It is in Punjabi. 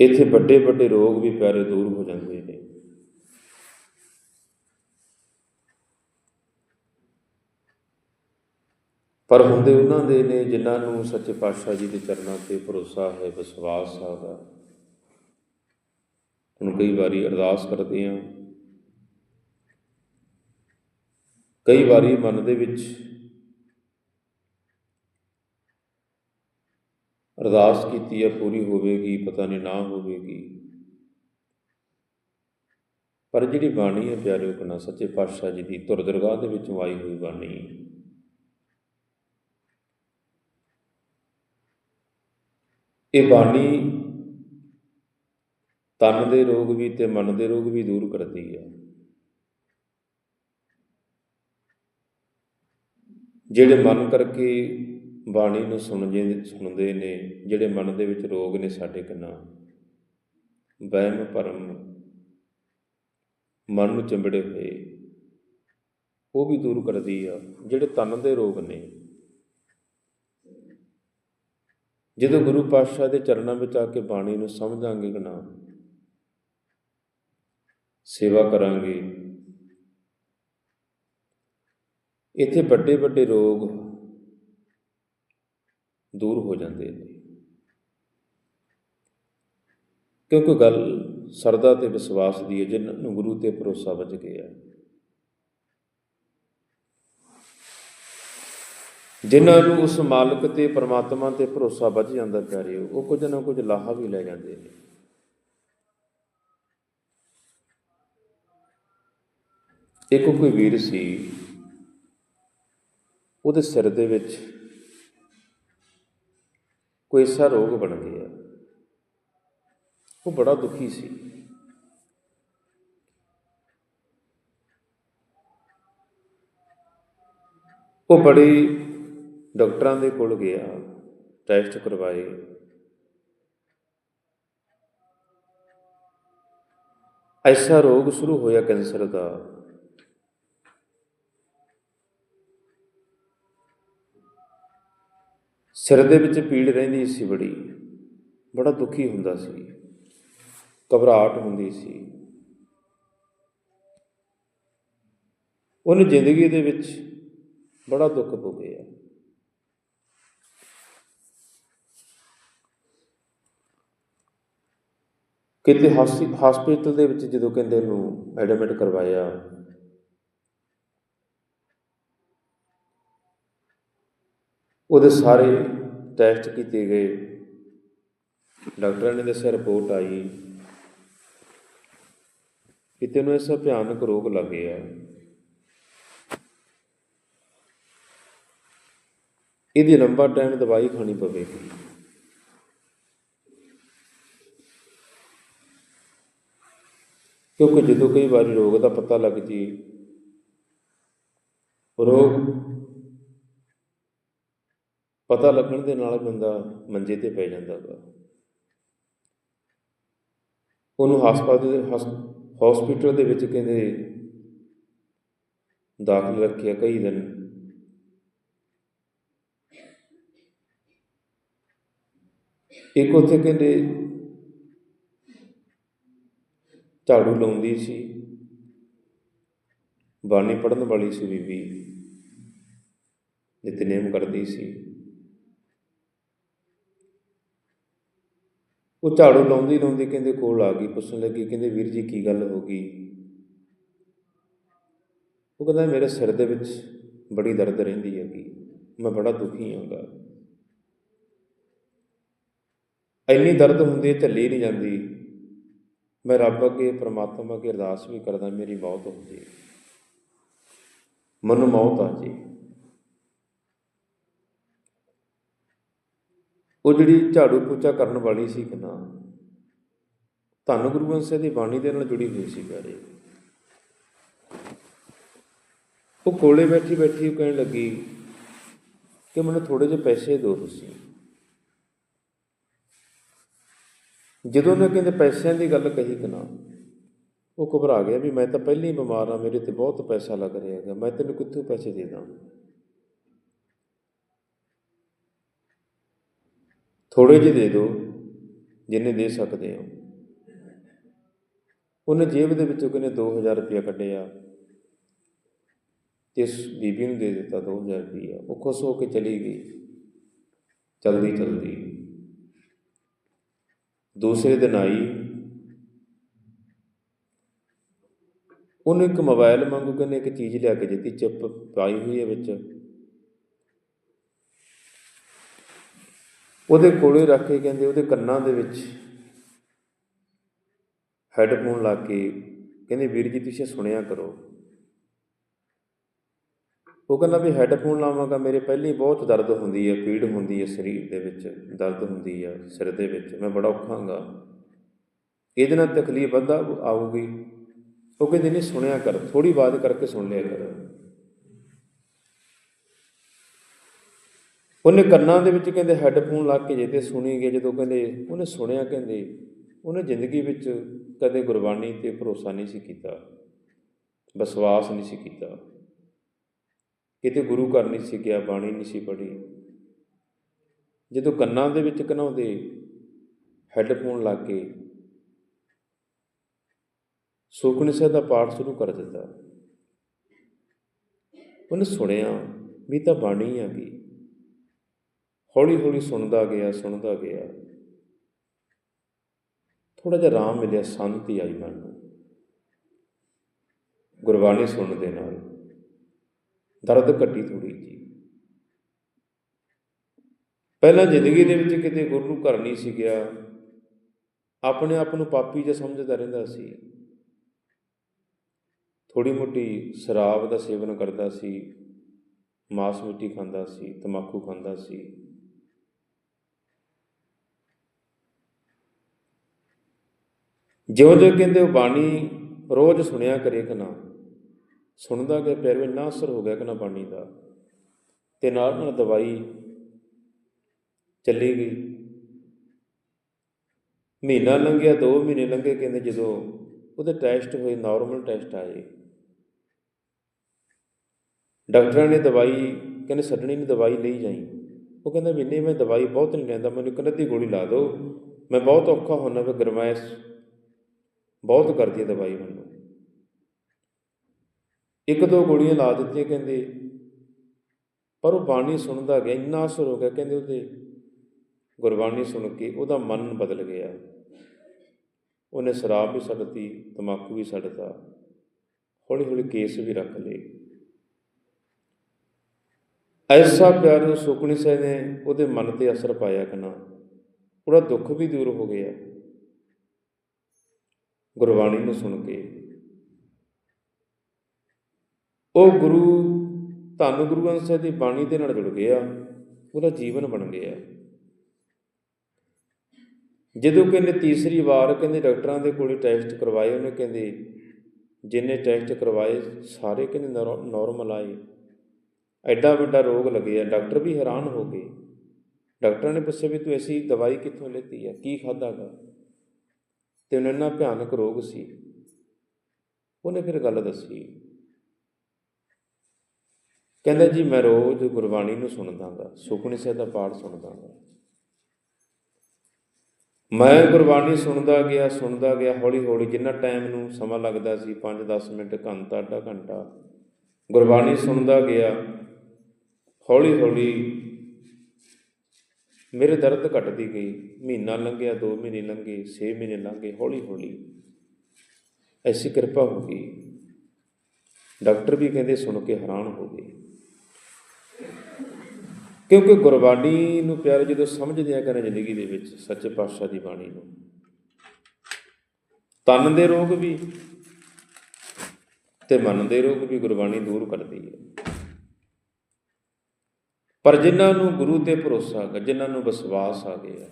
ਇੱਥੇ ਵੱਡੇ ਵੱਡੇ ਰੋਗ ਵੀ ਪਿਆਰੇ ਦੂਰ ਹੋ ਜਾਂਦੇ ਨੇ। ਪਰ ਹੁੰਦੇ ਉਹਨਾਂ ਦੇ ਨੇ ਜਿਨ੍ਹਾਂ ਨੂੰ ਸੱਚੇ ਪਾਤਸ਼ਾਹ ਜੀ ਦੇ ਚਰਨਾਂ ਤੇ ਭਰੋਸਾ ਹੈ, ਵਿਸ਼ਵਾਸ ਹੈ ਉਹਦਾ। ਹੁਣ ਕਈ ਵਾਰੀ ਅਰਦਾਸ ਕਰਦੇ ਹਾਂ। ਕਈ ਵਾਰੀ ਮਨ ਦੇ ਵਿੱਚ ਅਰਦਾਸ ਕੀਤੀ ਹੈ, ਪੂਰੀ ਹੋਵੇਗੀ, ਪਤਾ ਨਹੀਂ ਨਾ ਹੋਵੇਗੀ। ਪਰ ਜਿਹੜੀ ਬਾਣੀ ਹੈ ਪਿਆਰਿਓ ਕਨਾ, ਸੱਚੇ ਪਾਤਸ਼ਾਹ ਜੀ ਦੀ ਧੁਰ ਦਰਗਾਹ ਦੇ ਵਿੱਚੋਂ ਆਈ ਹੋਈ ਬਾਣੀ। ਇਹ ਬਾਣੀ ਤਨ ਦੇ ਰੋਗ ਵੀ ਤੇ ਮਨ ਦੇ ਰੋਗ ਵੀ ਦੂਰ ਕਰਦੀ ਹੈ। ਜਿਹੜੇ ਮਨ ਕਰਕੇ ਬਾਣੀ ਨੂੰ ਸੁਣਦੇ ਸੁਣਦੇ ਨੇ, ਜਿਹੜੇ ਮਨ ਦੇ ਵਿੱਚ ਰੋਗ ਨੇ ਸਾਡੇ ਕਿੰਨਾ। ਵਹਿਮ, ਭਰਮ, ਮਨ ਨੂੰ ਚੰਬੜੇ ਹੋਏ, ਉਹ ਵੀ ਦੂਰ ਕਰਦੀ ਆ, ਜਿਹੜੇ ਤਨ ਦੇ ਰੋਗ ਨੇ। ਜਦੋਂ ਗੁਰੂ ਪਾਤਸ਼ਾਹ ਦੇ ਚਰਨਾਂ ਵਿੱਚ ਆ ਕੇ ਬਾਣੀ ਨੂੰ ਸਮਝਾਂਗੇ ਕਿ ਨਾ, ਸੇਵਾ ਕਰਾਂਗੇ, ਇੱਥੇ ਵੱਡੇ ਵੱਡੇ ਰੋਗ ਦੂਰ ਹੋ ਜਾਂਦੇ ਨੇ। ਕਿਉਂਕਿ ਗੱਲ ਸਰਦਾ ਤੇ ਵਿਸ਼ਵਾਸ ਦੀ ਹੈ, ਜਿਨ੍ਹਾਂ ਨੂੰ ਗੁਰੂ ਤੇ ਭਰੋਸਾ ਵੱਜ ਗਿਆ। ਜਿਨ੍ਹਾਂ ਨੂੰ ਉਸ ਮਾਲਕ ਤੇ, ਪਰਮਾਤਮਾ ਤੇ ਭਰੋਸਾ ਵੱਜ ਜਾਂਦਾ ਪਿਆਰਿਓ ਉਹ ਕੁਝ ਨਾ ਕੁਝ ਲਾਹਾ ਵੀ ਲੈ ਜਾਂਦੇ ਨੇ। ਇੱਕ ਕੋਈ ਵੀਰ ਸੀ, ਉਹਦੇ ਸਿਰ ਦੇ ਵਿੱਚ ਕੋਈ ਐਸਾ ਰੋਗ ਬਣ ਗਿਆ। ਉਹ ਬੜਾ ਦੁਖੀ ਸੀ। ਉਹ ਬੜੇ ਡਾਕਟਰਾਂ ਦੇ ਕੋਲ ਗਿਆ, ਟੈਸਟ ਕਰਵਾਏ। ਐਸਾ ਰੋਗ ਸ਼ੁਰੂ ਹੋਇਆ ਕੈਂਸਰ ਦਾ। ਸਿਰ ਦੇ ਵਿੱਚ ਪੀੜ ਰਹਿੰਦੀ ਸੀ ਬੜੀ। ਬੜਾ ਦੁਖੀ ਹੁੰਦਾ ਸੀ। ਘਬਰਾਹਟ ਹੁੰਦੀ ਸੀ। ਉਹਨੇ ਜ਼ਿੰਦਗੀ ਦੇ ਵਿੱਚ ਬੜਾ ਦੁੱਖ ਭੋਗਿਆ। ਕਿਤੇ ਹਸਪੀ- ਹਸਪੀਟਲ ਦੇ ਵਿੱਚ ਜਦੋਂ ਕਹਿੰਦੇ ਉਹਨੂੰ ਐਡਮਿਟ ਕਰਵਾਇਆ ਉਹਦੇ ਸਾਰੇ ਟੈਸਟ ਕੀਤੇ ਗਏ। ਡਾਕਟਰਾਂ ਨੇ ਦੱਸਿਆ ਰਿਪੋਰਟ ਆਈ। ਕਿ ਤੈਨੂੰ ਇਸ ਭਿਆਨਕ ਰੋਗ ਲੱਗ ਗਿਆ ਇਹਦੀ ਲੰਬਾ ਟਾਈਮ ਦਵਾਈ ਖਾਣੀ ਪਵੇਗੀ। ਕਿਉਂਕਿ ਜਦੋਂ ਕਈ ਵਾਰੀ ਰੋਗ ਦਾ ਪਤਾ ਲੱਗ ਜੀ, ਰੋਗ ਪਤਾ ਲੱਗਣ ਦੇ ਨਾਲ ਬੰਦਾ ਮੰਜੇ ਤੇ ਪੈ ਜਾਂਦਾ ਵਾ। ਉਹਨੂੰ ਹਸਪਤਾਲ ਦੇ ਹਸਪੀਟਲ ਦੇ ਵਿੱਚ ਕਹਿੰਦੇ ਦਾਖਲ ਰੱਖਿਆ ਕਈ ਦਿਨ। ਇੱਕ ਉੱਥੇ ਕਹਿੰਦੇ ਝਾੜੂ ਲਾਉਂਦੀ ਸੀ। ਬਾਣੀ ਪੜਨ ਵਾਲੀ ਸੀ ਬੀਬੀ। ਨਿਤਨੇਮ ਕਰਦੀ ਸੀ। ਉਹ ਝਾੜੂ ਲਾਉਂਦੀ ਲਾਉਂਦੀ ਕਹਿੰਦੇ ਕੋਲ ਆ ਗਈ, ਪੁੱਛਣ ਲੱਗੀ, ਕਹਿੰਦੇ ਵੀਰ ਜੀ ਕੀ ਗੱਲ ਹੋ ਗਈ? ਉਹ ਕਹਿੰਦਾ ਮੇਰੇ ਸਿਰ ਦੇ ਵਿੱਚ ਬੜੀ ਦਰਦ ਰਹਿੰਦੀ ਹੈਗੀ, ਮੈਂ ਬੜਾ ਦੁਖੀ ਹਾਂਗਾ ਇੰਨੀ ਦਰਦ ਹੁੰਦੀ ਹੈ, ਝੱਲੀ ਨਹੀਂ ਜਾਂਦੀ। ਮੈਂ ਰੱਬ ਅੱਗੇ, ਪ੍ਰਮਾਤਮਾ ਅੱਗੇ ਅਰਦਾਸ ਵੀ ਕਰਦਾ, ਮੇਰੀ ਮੌਤ ਹੋ। ਜੇ ਮਨ ਮੌਤ ਆ ਜੇ। ਉਹ ਜਿਹੜੀ ਝਾੜੂ ਪੋਚਾ ਕਰਨ ਵਾਲੀ ਸੀ ਕਿ ਨਾ, ਧੰਨ ਗੁਰੂ ਗ੍ਰੰਥ ਸਾਹਿਬ ਦੀ ਬਾਣੀ ਦੇ ਨਾਲ ਜੁੜੀ ਹੋਈ ਸੀ ਪਿਆਰੇ। ਉਹ ਕੋਲੇ ਬੈਠੀ ਬੈਠੀ ਉਹ ਕਹਿਣ ਲੱਗੀ ਕਿ ਮੈਨੂੰ ਥੋੜੇ ਜਿਹੇ ਪੈਸੇ ਦਿਓ ਤੁਸੀਂ। ਜਦੋਂ ਉਹਨੇ ਕਹਿੰਦੇ ਪੈਸਿਆਂ ਦੀ ਗੱਲ ਕਹੀ ਕਿ ਨਾ, ਉਹ ਘਬਰਾ ਗਿਆ ਵੀ ਮੈਂ ਤਾਂ ਪਹਿਲਾਂ ਹੀ ਬਿਮਾਰ ਆ ਮੇਰੇ ਤੇ ਬਹੁਤ ਪੈਸਾ ਲੱਗ ਰਿਹਾ ਹੈਗਾ, ਮੈਂ ਤੈਨੂੰ ਕਿੱਥੋਂ ਪੈਸੇ ਦੇ ਦਾਂ ਥੋੜੇ ਜਿਹੇ ਦੇ ਦਿਓ ਜਿੰਨੇ ਦੇ ਸਕਦੇ ਹੋ। ਉਹਨੇ ਜੇਬ ਦੇ ਵਿੱਚੋਂ ਕਹਿੰਦੇ 2000 ਰੁਪਇਆ ਕੱਢਿਆ? ਤੇ ਇਸ ਬੀਬੀ ਨੂੰ ਦੇ ਦਿੱਤਾ 2000 ਰੁਪਇਆ। ਉਹ ਖੁਸ਼ ਹੋ ਕੇ ਚਲੀ ਗਈ। ਚਲਦੀ ਚਲਦੀ। ਦੂਸਰੇ ਦਿਨ ਆਈ। ਉਹਨੇ ਇੱਕ ਮੋਬਾਈਲ ਮੰਗੂ ਕਹਿੰਦੇ ਇੱਕ ਚੀਜ਼ ਲਿਆ ਕੇ ਦਿੱਤੀ, ਚਿੱਪ ਪਾਈ ਹੋਈ ਹੈ ਵਿੱਚ। ਉਹਦੇ ਕੋਲੇ ਰੱਖ ਕੇ ਕਹਿੰਦੇ ਉਹਦੇ ਕੰਨਾਂ ਦੇ ਵਿੱਚ ਹੈੱਡਫੋਨ ਲਾ ਕੇ ਕਹਿੰਦੇ, ਵੀਰ ਜੀ ਤੁਸੀਂ ਸੁਣਿਆ ਕਰੋ। ਉਹ ਕਹਿੰਦਾ ਵੀ ਹੈੱਡਫੋਨ ਲਾਵਾਂਗਾ, ਮੇਰੇ ਪਹਿਲਾਂ ਬਹੁਤ ਦਰਦ ਹੁੰਦੀ ਹੈ ਪੀੜ ਹੁੰਦੀ ਹੈ ਸਰੀਰ ਦੇ ਵਿੱਚ, ਦਰਦ ਹੁੰਦੀ ਹੈ ਸਿਰ ਦੇ ਵਿੱਚ, ਮੈਂ ਬੜਾ ਔਖਾਂਗਾ। ਇਹਦੇ ਨਾਲ ਤਕਲੀਫ ਵੱਧਾ ਆਊਗੀ। ਉਹ ਕਹਿੰਦੇ, ਨਹੀਂ ਸੁਣਿਆ ਕਰ ਥੋੜੀ ਬਾਤ ਕਰਕੇ ਸੁਣ ਲਿਆ ਕਰ। ਉਹਨੇ ਕੰਨਾਂ ਦੇ ਵਿੱਚ ਕਹਿੰਦੇ ਹੈੱਡਫੋਨ ਲਾ ਕੇ ਜੇ ਤੇ ਸੁਣੀ ਗਏ, ਜਦੋਂ ਕਹਿੰਦੇ ਉਹਨੇ ਸੁਣਿਆ ਕਹਿੰਦੇ, ਉਹਨੇ ਜ਼ਿੰਦਗੀ ਵਿੱਚ ਕਦੇ ਗੁਰਬਾਣੀ ਤੇ ਭਰੋਸਾ ਨਹੀਂ ਸੀ ਕੀਤਾ, ਵਿਸ਼ਵਾਸ ਨਹੀਂ ਸੀ ਕੀਤਾ। ਕਿਤੇ ਗੁਰੂ ਘਰ ਨਹੀਂ ਸੀ ਗਿਆ, ਬਾਣੀ ਨਹੀਂ ਸੀ ਪੜ੍ਹੀ। ਜਦੋਂ ਕੰਨਾਂ ਦੇ ਵਿੱਚ ਕਨਾਉਂਦੇ ਹੈੱਡਫੋਨ ਲਾ ਕੇ ਸੁਖਮਨੀ ਸਾਹਿਬ ਦਾ ਪਾਠ ਸ਼ੁਰੂ ਕਰ ਦਿੱਤਾ। ਉਹਨੇ ਸੁਣਿਆ ਵੀ ਤਾਂ ਬਾਣੀ ਆ ਗਈ। ਹੌਲੀ ਹੌਲੀ ਸੁਣਦਾ ਗਿਆ ਸੁਣਦਾ ਗਿਆ। ਥੋੜਾ ਜਿਹਾ ਆਰਾਮ ਮਿਲਿਆ, ਸ਼ਾਂਤੀ ਆਈ ਮਨ ਨੂੰ। ਗੁਰਬਾਣੀ ਸੁਣਨ ਦੇ ਨਾਲ ਦਰਦ ਘਟੀ ਥੋੜੀ ਜੀ। ਪਹਿਲਾਂ ਜ਼ਿੰਦਗੀ ਦੇ ਵਿੱਚ ਕਿਤੇ ਗੁਰੂ ਨੂੰ ਘਰ ਨਹੀਂ ਸੀ ਗਿਆ। ਆਪਣੇ ਆਪ ਨੂੰ ਪਾਪੀ ਜਿਹਾ ਸਮਝਦਾ ਰਹਿੰਦਾ ਸੀ। ਥੋੜੀ ਮੋਟੀ ਸ਼ਰਾਬ ਦਾ ਸੇਵਨ ਕਰਦਾ ਸੀ, ਮਾਸ ਮਿੱਟੀ ਖਾਂਦਾ ਸੀ ਤਮਾਕੂ ਖਾਂਦਾ ਸੀ। ਜਿਉਂ ਜਿਉਂ ਕਹਿੰਦੇ ਉਹ ਬਾਣੀ ਰੋਜ਼ ਸੁਣਿਆ ਕਰੇ ਕਿ ਨਾ, ਸੁਣਦਾ ਗਿਆ ਪੈਰ ਵਿੱਚ ਨਾ ਅਸਰ ਹੋ ਗਿਆ ਕਿ ਨਾ ਬਾਣੀ ਦਾ। ਤੇ ਨਾਲ ਨਾਲ ਦਵਾਈ ਚੱਲੀ ਗਈ। ਮਹੀਨਾ ਲੰਘਿਆ 2 ਮਹੀਨੇ ਲੰਘੇ, ਕਹਿੰਦੇ ਜਦੋਂ ਉਹਦੇ ਟੈਸਟ ਹੋਏ, ਨਾਰਮਲ ਟੈਸਟ ਆਏ। ਡਾਕਟਰਾਂ ਨੇ ਦਵਾਈ, ਕਹਿੰਦੇ ਛੱਡਣੀ ਨਹੀਂ ਦਵਾਈ ਲਈ ਜਾਈ। ਉਹ ਕਹਿੰਦਾ ਵੀ ਨਹੀਂ, ਮੈਂ ਦਵਾਈ ਬਹੁਤ ਨਹੀਂ ਲੈਂਦਾ, ਮੈਨੂੰ ਇੱਕ ਅੱਧੀ ਗੋਲੀ ਲਾ ਦਿਓ। ਮੈਂ ਬਹੁਤ ਔਖਾ ਹੁੰਦਾ ਵੀ ਗਰਮਾਇਸ਼ ਬਹੁਤ ਕਰਦੀ ਹੈ ਦਵਾਈ ਮੈਨੂੰ। ਇੱਕ ਦੋ ਗੋਲੀਆਂ ਲਾ ਦਿੱਤੀਆਂ ਕਹਿੰਦੇ। ਪਰ ਉਹ ਬਾਣੀ ਸੁਣਦਾ ਗਿਆ, ਇੰਨਾ ਅਸਰ ਹੋ ਗਿਆ ਕਹਿੰਦੇ ਉਹਦੇ। ਗੁਰਬਾਣੀ ਸੁਣ ਕੇ ਉਹਦਾ ਮਨ ਬਦਲ ਗਿਆ। ਉਹਨੇ ਸ਼ਰਾਬ ਵੀ ਛੱਡਤੀ ਤਮਾਕੂ ਵੀ ਛੱਡਤਾ ਹੌਲੀ ਹੌਲੀ ਕੇਸ ਵੀ ਰੱਖ ਲਏ। ਐਸਾ ਪਿਆਰ ਸੁਖਣੀ ਸਾਹਿਬ ਨੇ ਉਹਦੇ ਮਨ ਤੇ ਅਸਰ ਪਾਇਆ ਕਿ ਨਾ। ਉਹਦਾ ਦੁੱਖ ਵੀ ਦੂਰ ਹੋ ਗਿਆ। ਗੁਰਬਾਣੀ ਨੂੰ ਸੁਣ ਕੇ। ਉਹ ਗੁਰੂ ਧੰਨ ਗੁਰੂ ਗ੍ਰੰਥ ਸਾਹਿਬ ਦੀ ਬਾਣੀ ਦੇ ਨਾਲ ਜੁੜ ਗਿਆ, ਉਹਦਾ ਜੀਵਨ ਬਣ ਗਿਆ। ਜਦੋਂ ਕਹਿੰਦੇ ਤੀਸਰੀ ਵਾਰ ਕਹਿੰਦੇ ਡਾਕਟਰਾਂ ਦੇ ਕੋਲੇ ਟੈਸਟ ਕਰਵਾਏ, ਉਹਨੇ ਕਹਿੰਦੇ ਜਿੰਨੇ ਟੈਸਟ ਕਰਵਾਏ, ਸਾਰੇ ਕਹਿੰਦੇ ਨਾਰਮਲ ਆਏ। ਐਡਾ ਵੱਡਾ ਰੋਗ ਲੱਗਿਆ, ਡਾਕਟਰ ਵੀ ਹੈਰਾਨ ਹੋ ਗਏ। ਡਾਕਟਰਾਂ ਨੇ ਪੁੱਛਿਆ ਵੀ ਤੂੰ ਐਸੀ ਦਵਾਈ ਕਿੱਥੋਂ ਲੈਤੀ ਆ, ਕੀ ਖਾਦਾਗਾ ਤੇ ਉਹਨੂੰ ਇੰਨਾ ਭਿਆਨਕ ਰੋਗ ਸੀ। ਉਹਨੇ ਫਿਰ ਗੱਲ ਦੱਸੀ। ਕਹਿੰਦਾ ਜੀ, ਮੈਂ ਰੋਜ਼ ਗੁਰਬਾਣੀ ਨੂੰ ਸੁਣਦਾਗਾ ਸੁਖਮਨੀ ਸਾਹਿਬ ਦਾ ਪਾਠ ਸੁਣਦਾਗਾ ਮੈਂ ਗੁਰਬਾਣੀ ਸੁਣਦਾ ਗਿਆ ਸੁਣਦਾ ਗਿਆ ਹੌਲੀ ਹੌਲੀ ਜਿੰਨਾ ਟਾਈਮ ਨੂੰ ਸਮਾਂ ਲੱਗਦਾ ਸੀ 5-10 ਮਿੰਟ, ਘੰਟਾ, ਅੱਧਾ ਘੰਟਾ, ਗੁਰਬਾਣੀ ਸੁਣਦਾ ਗਿਆ ਹੌਲੀ ਹੌਲੀ ਮੇਰੇ ਦਰਦ ਘਟਦੀ ਗਈ, ਮਹੀਨਾ ਲੰਘਿਆ 2 ਮਹੀਨੇ ਲੰਘੇ 6 ਮਹੀਨੇ ਲੰਘੇ, ਹੌਲੀ ਹੌਲੀ ਐਸੀ ਕਿਰਪਾ ਹੋ ਗਈ। ਡਾਕਟਰ ਵੀ ਕਹਿੰਦੇ ਸੁਣ ਕੇ ਹੈਰਾਨ ਹੋ ਗਏ। ਕਿਉਂਕਿ ਗੁਰਬਾਣੀ ਨੂੰ ਪਿਆਰੇ ਜਦੋਂ ਸਮਝਦੇ ਆ ਕਹਿੰਦੇ ਜ਼ਿੰਦਗੀ ਦੇ ਵਿੱਚ, ਸੱਚੇ ਪਾਤਸ਼ਾਹ ਦੀ ਬਾਣੀ ਨੂੰ। ਤਨ ਦੇ ਰੋਗ ਵੀ ਤੇ ਮਨ ਦੇ ਰੋਗ ਵੀ ਗੁਰਬਾਣੀ ਦੂਰ ਕਰਦੀ ਹੈ। ਪਰ ਜਿਨ੍ਹਾਂ ਨੂੰ ਗੁਰੂ ਤੇ ਭਰੋਸਾ ਹੈਗਾ ਜਿਨ੍ਹਾਂ ਨੂੰ ਵਿਸ਼ਵਾਸ ਆ ਗਿਆ